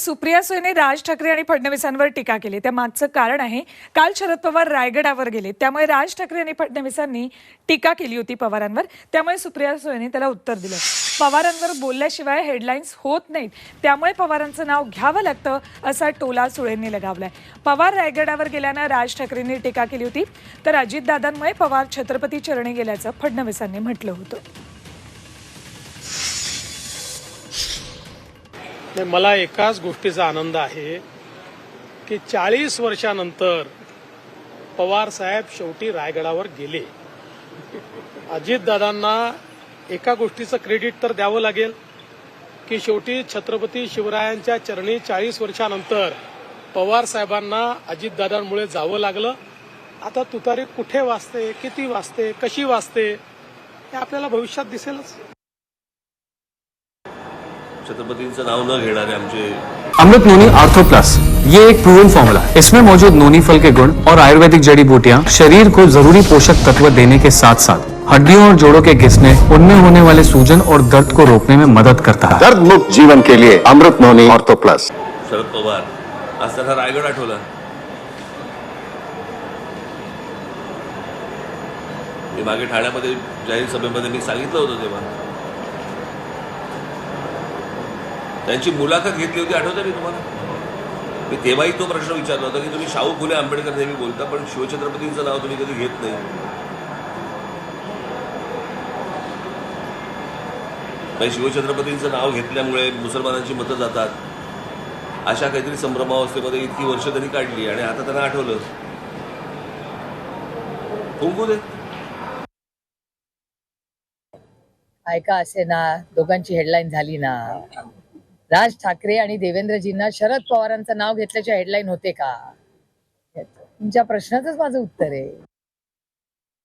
सुप्रिया सुळेने राज ठाकरे आणि फडणवीसांवर टीका केली. त्या मागचं कारण आहे काल शरद पवार रायगडावर गेले. त्यामुळे राज ठाकरे आणि फडणवीसांनी टीका केली होती पवारांवर. त्यामुळे सुप्रिया सुळेने त्याला उत्तर दिलं. पवारांवर बोलल्याशिवाय हेडलाईन्स होत नाहीत. त्यामुळे पवारांचं नाव घ्यावं लागतं असा टोला सुळेंनी लगावलाय. पवार रायगडावर गेल्यानं राज ठाकरेंनी टीका केली होती. तर अजितदादांमुळे पवार छत्रपती चरणी गेल्याचं फडणवीसांनी म्हटलं होतं. नाही, मला एकाच गोष्टीचा आनंद आहे की चाळीस वर्षानंतर पवार साहेब शेवटी रायगडावर गेले. अजितदादांना एका गोष्टीचं क्रेडिट तर द्यावं लागेल की शेवटी छत्रपती शिवरायांच्या चरणी चाळीस वर्षानंतर पवार साहेबांना अजितदादांमुळे जावं लागलं. आता तुतारी कुठे वाचते किती वाचते कशी वाचते हे आपल्याला भविष्यात दिसेलच. छत्रपतींचं नाव न घेणारे आमचे अमृत नोनी आर्थो प्लस ये एक प्रूवन फॉर्मूला इसमें मौजूद नोनी फल के गुण और आयुर्वेदिक जड़ी बूटियां शरीर को जरूरी पोषक तत्व देने के साथ साथ हड्डियों और जोड़ों के घिसने उनमें होने वाले सूजन और दर्द को रोकने में मदद करता है। दर्द मुक्त जीवन के लिए Amrit noni ortho plus Sharad Pawar आज त्यांना रायगड आठवला. मी मागे ठाण्यामध्ये जाहीर सभेमध्ये मी सांगितलं होतं तेव्हा. त्यांची मुलाखत घेतली होती आठवतं मी तुम्हाला? मी तेव्हाही तो प्रश्न विचारला होता की तुम्ही शाहू फुले आंबेडकर नेहमी बोलता पण शिवछत्रपतींचं नाव तुम्ही कधी घेत नाही. शिवछत्रपतींचं नाव घेतल्यामुळे मुसलमानांची मतं जातात. अशा काहीतरी संभ्रमावस्थेमध्ये इतकी वर्ष त्यांनी काढली आणि आता त्यांना आठवलं. फुंकू दे ऐका असे ना दोघांची हेडलाईन झाली ना. राज ठाकरे आणि देवेंद्रजींना शरद पवारांचं नाव घेतल्याचे हेडलाईन होते का? तुमच्या प्रश्नाचंच माझं उत्तर आहे.